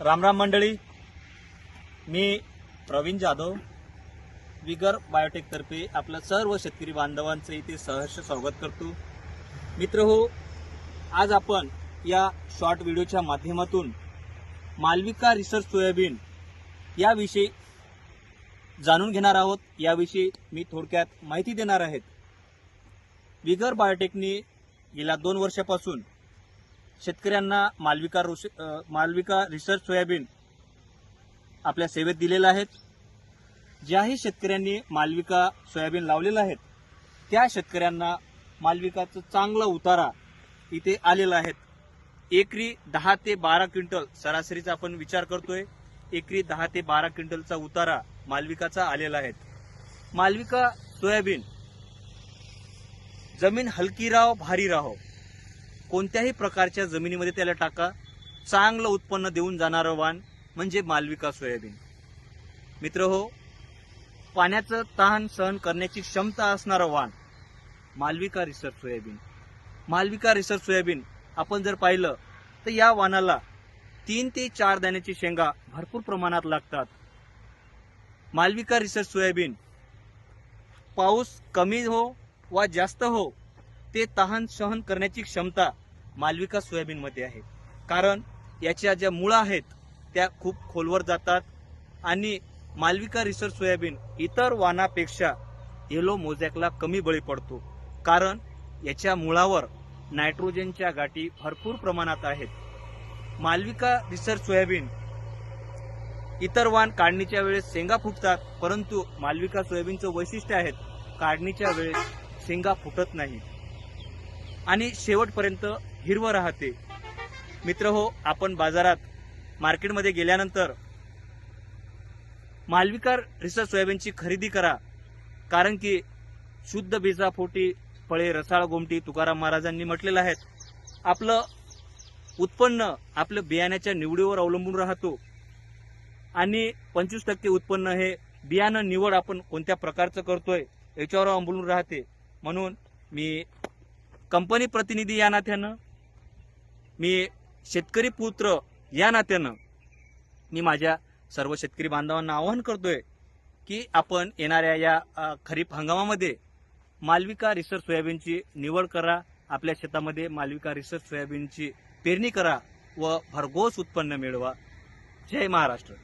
रामराम मंडळी. मी प्रवीण जाधव विगर बायोटेकतर्फे आपल्या आपलं सर्व शेतकरी बांधवांचं इथे सहर्ष स्वागत करतो. मित्र हो आज आपण या शॉर्ट व्हिडिओच्या माध्यमातून मालविका रिसर्च सोयाबीन याविषयी जाणून घेणार आहोत. याविषयी मी थोडक्यात माहिती देणार आहेत. विगर बायोटेकने गेल्या दोन वर्षापासून शेतकऱ्यांना मालविका रोष मालविका रिसर्च सोयाबीन आपल्या सेवेत दिलेला आहेत. ज्याही शेतकऱ्यांनी मालविका सोयाबीन लावलेलं आहेत त्या शेतकऱ्यांना मालविकाचं चांगला उतारा इथे आलेला आहेत एकरी दहा ते बारा क्विंटल सरासरीचा आपण विचार करतोय. एकरी दहा ते बारा क्विंटलचा उतारा मालविकाचा आलेला आहे. मालविका सोयाबीन जमीन हलकी राहो भारी राहो. कोणत्याही प्रकारच्या जमिनीमध्ये त्याला टाका. चांगलं उत्पन्न देऊन जाणारं वाण म्हणजे मालविका सोयाबीन. मित्र हो पाण्याचं तहान सहन करण्याची क्षमता असणारं वाण Malavika research soybean. Malavika research soybean आपण जर पाहिलं तर या वाणाला तीन ते चार दाण्याची शेंगा भरपूर प्रमाणात लागतात. मालविका रिसर्च सोयाबीन पाऊस कमी हो वा जास्त हो ते तहान सहन करण्याची क्षमता मालविका सोयाबीनमध्ये आहे. कारण याच्या ज्या मुळं आहेत त्या खूप खोलवर जातात आणि मालविका रिसर्च सोयाबीन इतर वाणापेक्षा येलो मोजॅकला कमी बळी पडतो. कारण याच्या मुळावर नायट्रोजनच्या गाठी भरपूर प्रमाणात आहेत. मालविका रिसर्च सोयाबीन इतर वाण काढणीच्या वेळेस शेंगा फुटतात परंतु मालविका सोयाबीनचं वैशिष्ट्य आहेत काढणीच्या वेळेस शेंगा फुटत नाही. आणि शेवटपर्यंत हिरवं राहते. मित्र हो आपण बाजारात मार्केटमध्ये गेल्यानंतर मालविकार रिसर्च सोयाबीनची खरेदी करा. कारण की शुद्ध बीजा फोटी फळे रसाळ गोमटी तुकाराम महाराजांनी म्हटलेलं आहे आपलं उत्पन्न आपलं बियाण्याच्या निवडीवर अवलंबून राहतो. आणि पंचवीस टक्के उत्पन्न हे बियाणं निवड आपण कोणत्या प्रकारचं करतोय याच्यावर अवलंबून राहते. म्हणून मी कंपनी प्रतिनिधी या नात्यानं मी शेतकरी पुत्र या नात्यानं मी माझ्या सर्व शेतकरी बांधवांना आवाहन करतोय की आपण येणाऱ्या या खरीप हंगामामध्ये मालविका रिसर्च सोयाबीनची निवड करा आपल्या शेतामध्ये मालविका रिसर्च सोयाबीनची पेरणी करा व भरघोस उत्पन्न मिळवा. जय महाराष्ट्र.